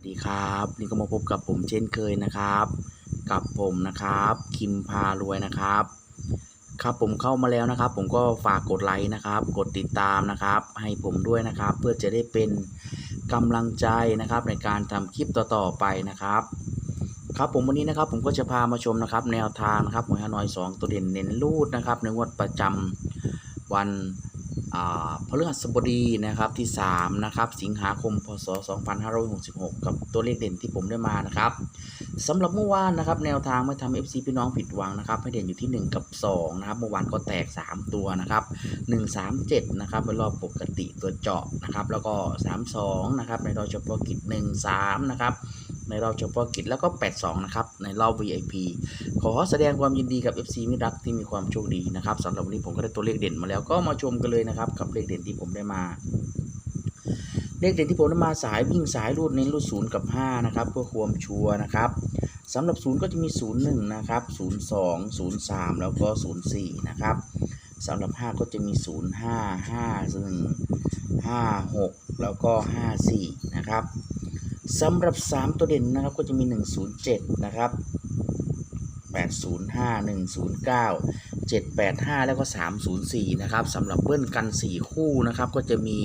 วัสดีครับ นี่ก็มาพบกับผมเช่นเคยนะครับ กับผมนะครับ คิมพารวยนะครับ ครับผมเข้ามาแล้วนะครับ ผมก็ฝากกดไลค์นะครับ กดติดตามนะครับ ให้ผมด้วยนะครับ เพื่อจะได้เป็นกำลังใจนะครับ ในการทำคลิปต่อๆไปนะครับ ครับผมวันนี้นะครับ ผมก็จะพามาชมนะครับ แนวทางนะครับหวยฮานอย 2 ตัวเด่นเน้นรูดนะครับ ในงวดประจำวัน พฤหัสบดีนะครับที่ 3 นะครับ สิงหาคมพศ 2566 กับตัวเลขเด่นที่ผมได้มานะครับสำหรับเมื่อวานนะครับ แนวทางไม่ทำ FC พี่น้องผิดหวังนะครับให้เด่นอยู่ที่ 1 กับ 2 นะครับ เมื่อวานก็แตก 3 ตัวนะครับ 137 นะครับเป็นรอบปกติตัวเจาะนะครับ แล้วก็ 32 นะครับ ในรอบเฉพาะกิจ 13 นะครับ ในรอบเฉพาะกิจแล้วก็ 82 นะครับ ในรอบ VIP ขอแสดงความยินดีกับ FC มิรักที่มีความโชคดีนะครับสำหรับวันนี้ผมก็ได้ตัวเลขเด่นมาแล้วก็มาชมกันเลยนะครับกับเลขเด่นที่ผมได้มาเลขเด่นที่ผมได้มาสายวิ่งสายรูดเน้นรูดศูนย์กับ 5 นะครับ เพื่อความชัวร์นะครับสำหรับศูนย์ก็จะมี 01 นะครับ 02 03 แล้วก็ 04 นะครับสำหรับ 5 ก็จะมี 05 51 56 แล้วก็ 54 นะครับ สำหรับ 3 ตัวเด่นนะครับก็จะมี 107 นะครับ 805 109 785 แล้วก็ 304 นะครับสำหรับเบิ้ลกัน 4 คู่นะครับก็จะมี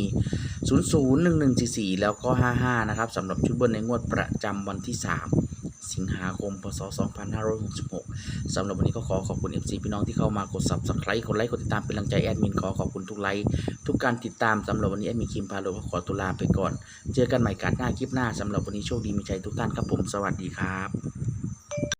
001144 แล้วก็ 55 นะครับสำหรับชุดเบิ้ลในงวดประจำวันที่ 3 สิงหาคม พศ 2566สำหรับวันนี้ก็ขอขอบคุณ FC พี่น้องที่เข้ามากด Subscribe กดไลค์ กดติดตามเป็นกำลังใจแอดมินขอขอบคุณทุกไลค์ทุกการติดตามสำหรับวันนี้แอดมินคิมพาโลก็ขอตุลาไปก่อน เจอกันใหม่การหน้าคลิปหน้าสำหรับวันนี้โชคดีมีใจทุกท่านครับผมสวัสดีครับ